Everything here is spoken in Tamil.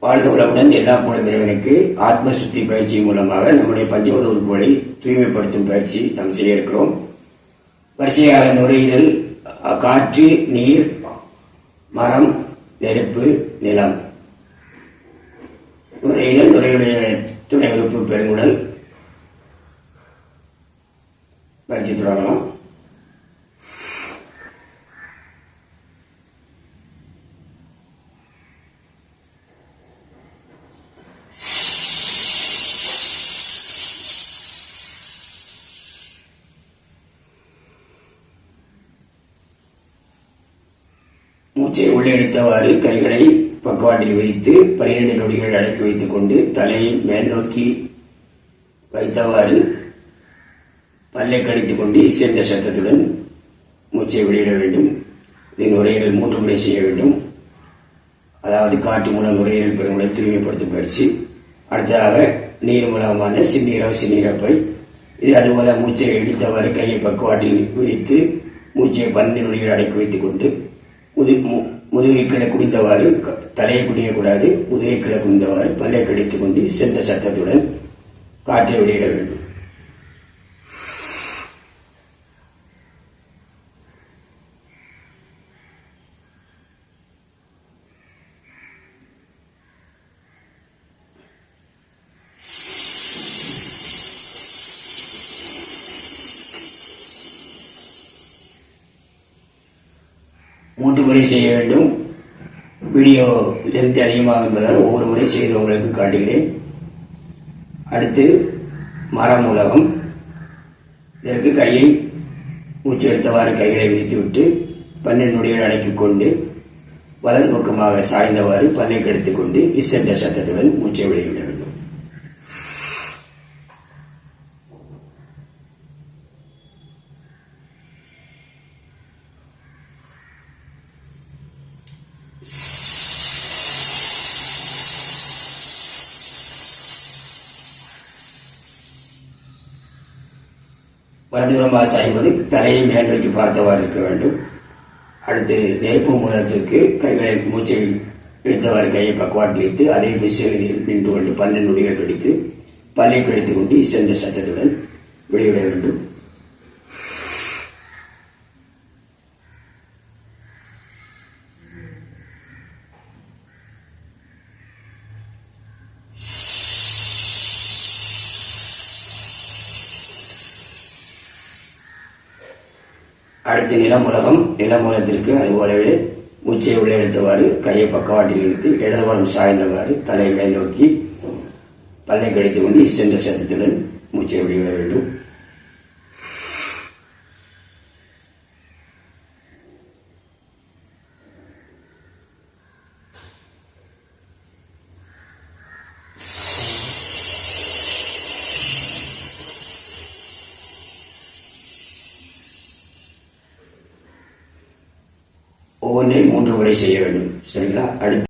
வாழ்க வளமுடன் எல்லா புலம் இறைவனுக்கு ஆத்ம சுத்தி பயிற்சி மூலமாக நம்முடைய பஞ்சவத உறுப்புகளை தூய்மைப்படுத்தும் பயிற்சி நாம் செய்ய இருக்கிறோம். வரிசையாக நுரையீரல் காற்று நீர் மரம் நெருப்பு நிலம். நுரையீரல் நுரையுடைய துணை உறுப்பு பெருங்குடல். பயிற்சி தொடங்கலாம் மூச்சை உள்ளே இழுத்தவாறு கைகளை பக்கவாட்டில் வைத்து பனிரெண்டு நொடிகள் அடக்கி வைத்துக் கொண்டு தலையை மேல் நோக்கி வைத்தவாறு பல்லை கடித்துக் கொண்டு இசைந்த சத்தத்துடன் மூச்சை வெளியிட வேண்டும். இதன் நுரையீரல் மூன்று முறை செய்ய வேண்டும். அதாவது காற்று மூலம் நுரையீரல் பெருமுறை தூய்மைப்படுத்தும் பயிற்சி அடுத்ததாக நீர் மூலமான சின்னீரவ் சின்னீரப்பை. இது அதுபோல மூச்சை இழுத்தவாறு கையை பக்குவாட்டில் விரித்து மூச்சை பன்னெண்டு நொடிகள் அடக்கி வைத்துக் கொண்டு முதுகை குடிந்தவாறு க- தலையை குடியக்கூடாது முதுகை குடிந்தவாறு பல்லை கடித்துக் கொண்டு சென்ற சத்தத்துடன் காற்றை வெளியிட வேண்டும். மூன்று முறை செய்ய வேண்டும். வீடியோ லென்த் அதிகமாக என்பதால் ஒவ்வொரு முறை செய்து உங்களுக்கு காட்டுகிறேன். அடுத்து மரம் உலகம். இதற்கு கையை மூச்சு எடுத்தவாறு கைகளை விரித்துவிட்டு பன்னெண்டு நொடிகள் அடக்கிக் கொண்டு வலது பக்கமாக சாய்ந்தவாறு பல்லை கெடுத்துக் கொண்டு இசென்ற சத்தத்துடன் மூச்சை வெளியிட வேண்டும் வலதுபுறமாக சாய்வது தலையை மேல் நோக்கி பார்த்தவாறு இருக்க வேண்டும். அடுத்து நெருப்பு மூலத்திற்கு கைகளை மூச்சை இழுத்தவாறு கையை பக்குவாட்டில் வைத்து அதே திசையில் நின்று கொண்டு பன்னெண்டு நொடிகள் பிடித்து பல்லை கடித்துக் கொண்டு இசைந்த சத்தத்துடன் வெளியிட வேண்டும். அடுத்து நிலமுலகம் நிலமுலத்திற்கு அதுபோலவே உச்சை உள்ளே எடுத்தவாறு கையை பக்கவாட்டில் இழுத்து இடதுபுறம் சாய்ந்தவாறு தலையை நோக்கி பல்லை கடித்து கொண்டு சென்ற சத்தத்துடன் மூச்சை வெளியிட வேண்டும். ஒவ்வொன்றையும் மூன்று முறை செய்ய வேண்டும். சரிங்களா? அடுத்து